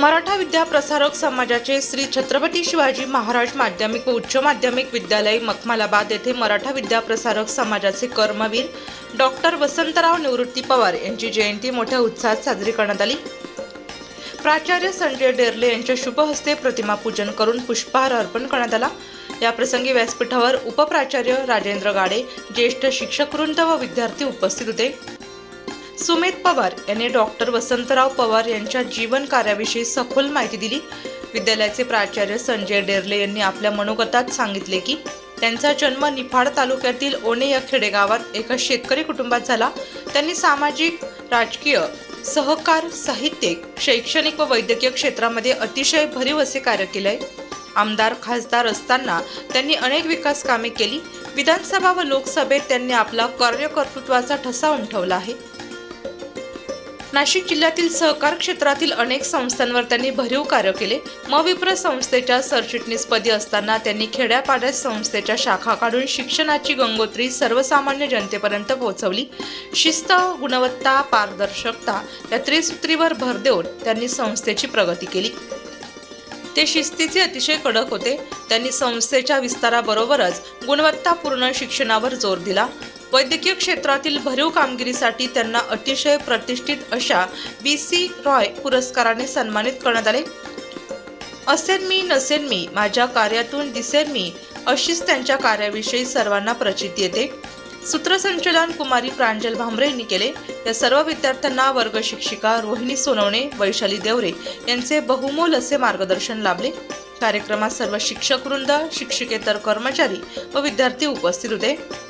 मराठा विद्या प्रसारक समाजाचे श्री छत्रपती शिवाजी महाराज माध्यमिक व उच्च माध्यमिक विद्यालय मखमालाबाद येथे मराठा विद्या प्रसारक समाजाचे कर्मवीर डॉक्टर वसंतराव निवृत्ती पवार यांची जयंती मोठ्या उत्साहात साजरी करण्यात आली. प्राचार्य संजय डेरले यांच्या शुभहस्ते प्रतिमा पूजन करून पुष्पहार अर्पण करण्यात आला. याप्रसंगी व्यासपीठावर उपप्राचार्य राजेंद्र गाडे ज्येष्ठ शिक्षकवृंद व विद्यार्थी उपस्थित होते. सुमित पवार यांनी डॉक्टर वसंतराव पवार यांच्या जीवन कार्याविषयी सखोल माहिती दिली. विद्यालयाचे प्राचार्य संजय डेरले यांनी आपल्या मनोगतात सांगितले की त्यांचा जन्म निफाड तालुक्यातील ओणे या खेडेगावात एका शेतकरी कुटुंबात झाला. त्यांनी सामाजिक राजकीय सहकार साहित्यिक शैक्षणिक व वैद्यकीय क्षेत्रामध्ये अतिशय भरीव असे कार्य केले आमदार खासदार असताना त्यांनी अनेक विकास कामे केली. विधानसभा व लोकसभेत त्यांनी आपला कार्यकर्तृत्वाचा ठसा उमटवला आहे. नाशिक जिल्ह्यातील सहकार क्षेत्रातील अनेक संस्थांवर त्यांनी भरीव कार्य केले. मविप्र संस्थेच्या सरचिटणीसपदी असताना त्यांनी खेड्यापाड्यात संस्थेच्या शाखा काढून शिक्षणाची गंगोत्री सर्वसामान्य जनतेपर्यंत पोहोचवली. शिस्त गुणवत्ता पारदर्शकता या त्रिसूत्रीवर भर देऊन त्यांनी संस्थेची प्रगती केली. ते शिस्तीचे अतिशय कडक होते. त्यांनी संस्थेच्या विस्ताराबरोबरच गुणवत्तापूर्ण शिक्षणावर जोर दिला. वैद्यकीय क्षेत्रातील भरीव कामगिरीसाठी त्यांना अतिशय प्रतिष्ठित अशा बी सी रॉय पुरस्काराने सन्मानित करण्यात आले. असेन मी नसेन मी माझ्या कार्यातून दिसेन मी अशीच त्यांच्या कार्याविषयी सर्वांना प्रचिती येते. सूत्रसंचलन कुमारी प्रांजल भांबरे यांनी केले. या सर्व विद्यार्थ्यांना वर्ग शिक्षिका रोहिणी सोनवणे वैशाली देवरे यांचे बहुमोल असे मार्गदर्शन लाभले. कार्यक्रमात सर्व शिक्षक वृंद शिक्षकेतर कर्मचारी व विद्यार्थी उपस्थित होते.